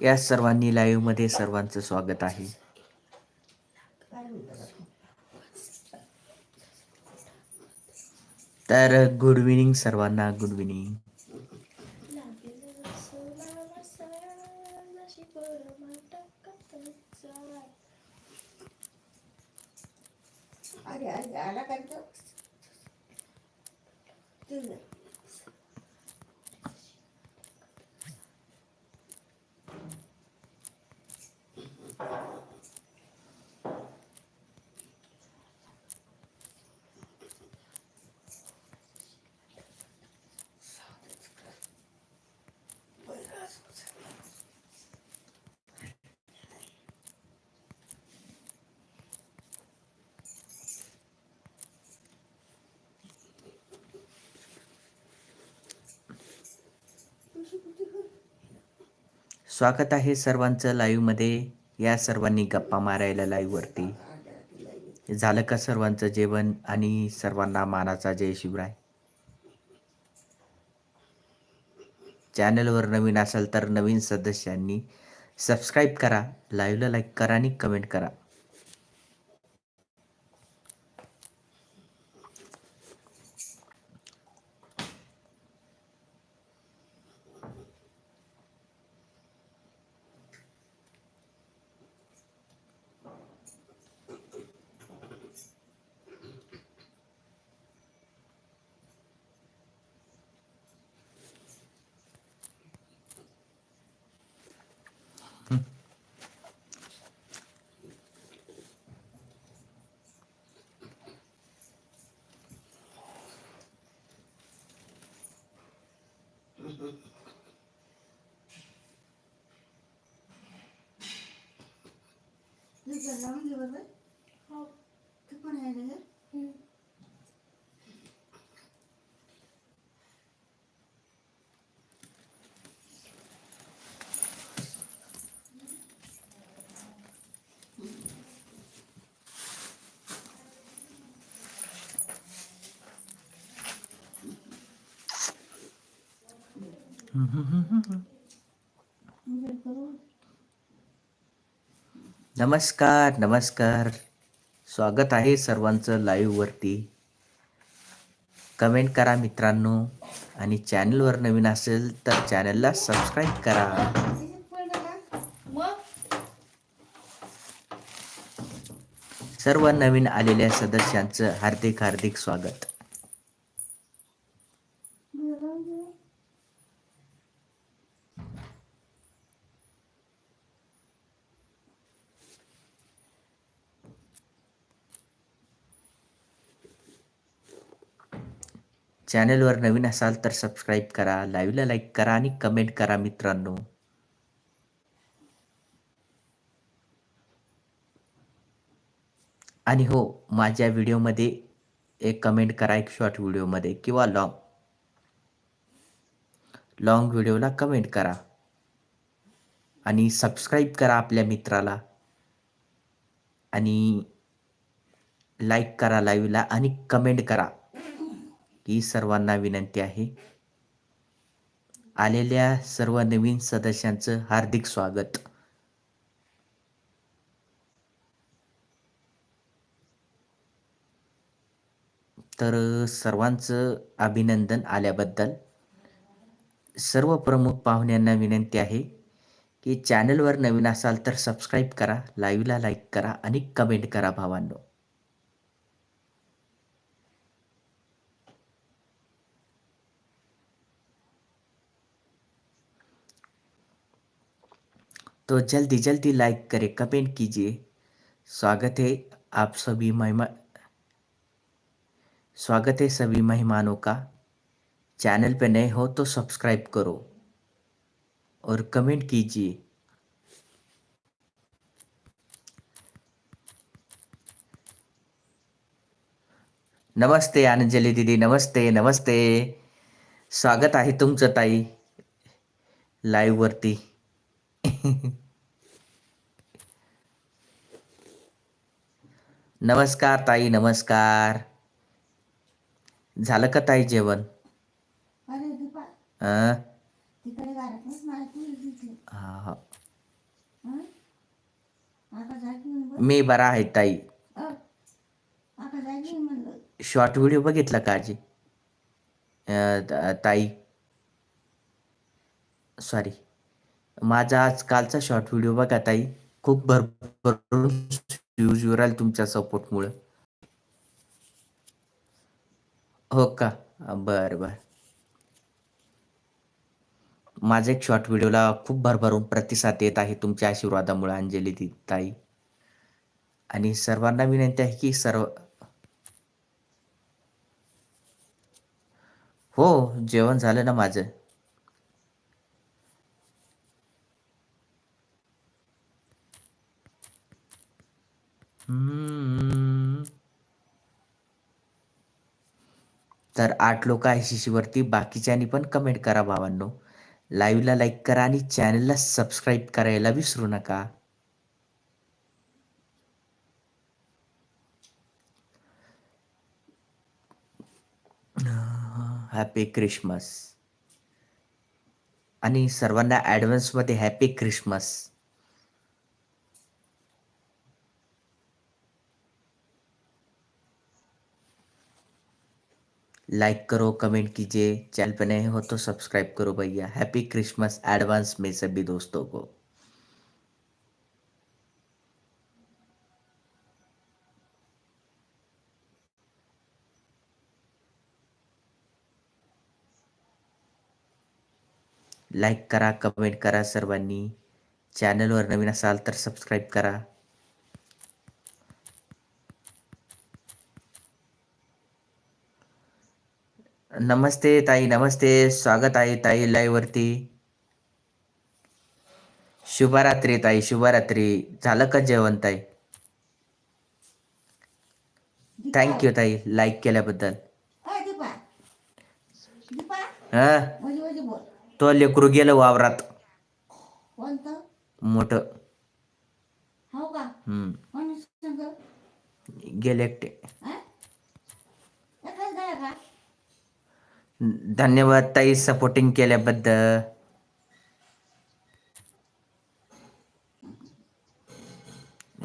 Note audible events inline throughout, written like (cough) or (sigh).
या सर्वांनी लाईव्हमध्ये सर्वांचं स्वागत आहे. तर गुड इव्हनिंग सर्वांना गुड इव्हनिंग अरे अरे आला स्वागत आहे सर्वांचं लाईव्हमध्ये या सर्वांनी गप्पा मारायला लाईव्हवरती झालं का सर्वांचं जेवण आणि सर्वांना मानाचा जय शिवराय? चॅनलवर नवीन असाल तर नवीन सदस्यांनी सबस्क्राईब करा लाईव्हला लाईक करा आणि कमेंट करा. నీకు వెళ్ళాము ఎవరు తుప్పని ఆయన Mm-hmm. नमस्कार नमस्कार. स्वागत आहे सर्वांचं लाईव्हवरती कमेंट करा मित्रांनो. आणि चॅनलवर नवीन असेल तर चॅनलला सबस्क्राईब करा. सर्व नवीन आलेल्या सदस्यांचं हार्दिक हार्दिक स्वागत. चॅनलवर नवीन असाल तर सबस्क्राईब करा लाईव्हला लाईक करा आणि कमेंट करा मित्रांनो. आणि हो माझ्या व्हिडिओमध्ये एक कमेंट करा एक शॉर्ट व्हिडिओमध्ये किंवा लॉंग लॉंग व्हिडिओला कमेंट करा. आणि सबस्क्राईब करा आपल्या मित्राला. आणि लाईक करा लाईव्हला आणि कमेंट करा. ही सर्वांना विनंती आहे. आलेल्या सर्व नवीन सदस्यांचं हार्दिक स्वागत. तर सर्वांचं अभिनंदन आल्याबद्दल सर्व प्रमुख पाहुण्यांना विनंती आहे की चॅनलवर नवीन असाल तर सबस्क्राईब करा लाईव्हला लाईक करा आणि कमेंट करा भावांनो. तो जल्दी जल्दी लाइक करें कमेंट कीजिए। स्वागत है आप सभी मेहमान स्वागत है सभी मेहमानों का। चैनल पे नए हो तो सब्सक्राइब करो और कमेंट कीजिए। नमस्ते अंजली दीदी, नमस्ते नमस्ते। स्वागत आहे तुमचं लाईव्ह वरती। (laughs) नमस्कार ताई नमस्कार. झालं का ताई जेवण? हा हा. हं? मी बरा आहे ताई. शॉर्ट व्हिडिओ बघितला का आजी? ताई. सॉरी. माझा आज कालचा शॉर्ट व्हिडिओ बघा ताई. खूप भरभरून व्ह्यूज येऊ तुमच्या सपोर्टमुळं हो का? बरं बरं. माझा एक शॉर्ट व्हिडिओला खूप भरभरून प्रतिसाद येत आहे तुमच्या आशीर्वादामुळे अंजली ती ताई. आणि सर्वांना विनंती आहे की सर्व हो जेवण झालं ना माझं. हम्म. तर आठ लोक आहे शिशीवरती बाकीच्यांनी पण कमेंट करा भावांनो. लाईव्हला लाईक करा आणि चॅनलला सबस्क्राईब करायला विसरू नका. हॅपी क्रिसमस आणि सर्वांना ॲडव्हान्समध्ये हॅपी क्रिसमस लाइक करो, कमेंट कीजिए। चैनल पर नए हो तो सब्सक्राइब करो भैया। हैप्पी क्रिसमस एडवांस में सभी दोस्तों को। लाईक करा, कमेंट करा सर्वांनी। चॅनलवर नवीन असाल तर सबस्क्राईब करा। नमस्ते ताई नमस्ते. स्वागत आहे ताई लाईव्हवरती शुभरात्री ताई शुभरात्री. झालं का जेवण ताई? थँक्यू ताई लाईक केल्याबद्दल. हा? तो लेकरू गेलं वावरात. मोठ. मोठं गेले एकटे. धन्यवाद ताई सपोर्टिंग केल्याबद्दल.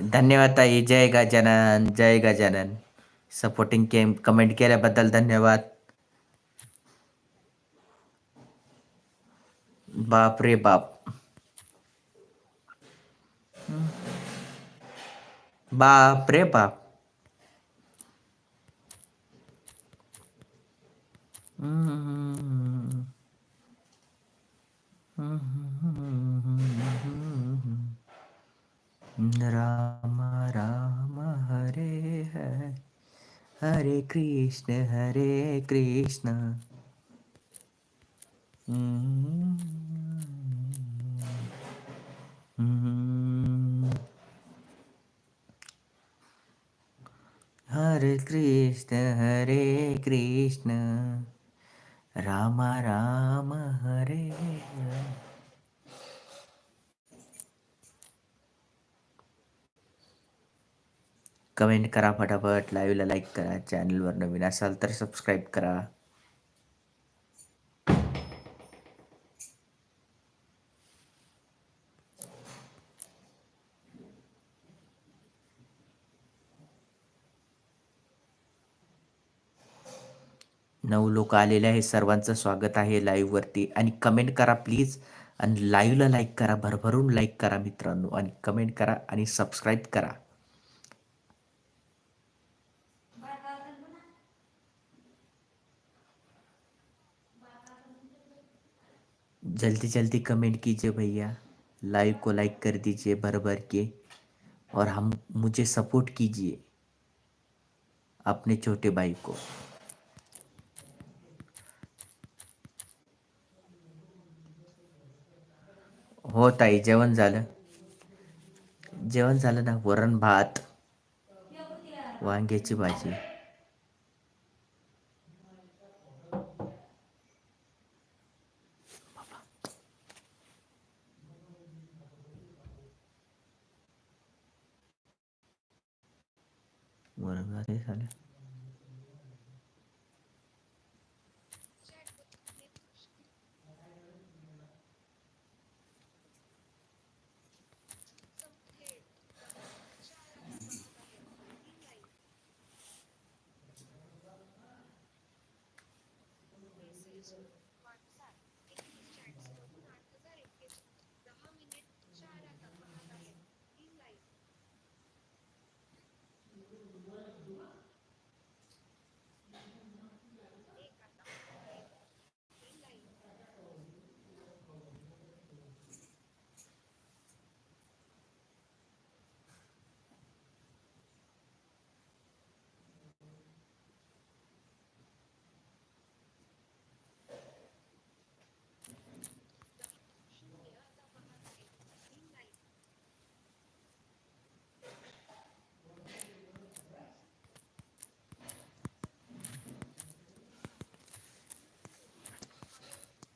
धन्यवाद ताई, जय गजानन जय गजानन. सपोर्टिंग के कमेंट केल्याबद्दल धन्यवाद. बाप रे बाप. बाप रे बाप. राम राम हरे हरे। हरे कृष्ण हरे कृष्ण। हरे कृष्ण हरे कृष्ण राम राम हरे हरे कमेंट करा फटाफट लाईव्हला लाईक करा चॅनलवर नवीन असाल तर सबस्क्राईब करा. नऊ लोक आलेले आहे सर्वांचं स्वागत आहे लाईव्हवरती आणि कमेंट करा प्लीज आणि लाईव्हला लाईक करा भरभरून लाईक करा मित्रांनो. आणि कमेंट करा आणि सबस्क्राईब करा. जल्दी जल्दी कमेंट कीजिए भैया। लाइव को लाइक कर दीजिए भर भर के। और हम, मुझे सपोर्ट कीजिए अपने छोटे भाई को। हो ताई, जेवण झालं? जेवण ना? वरण भात. वांग्याची भाजी. reason.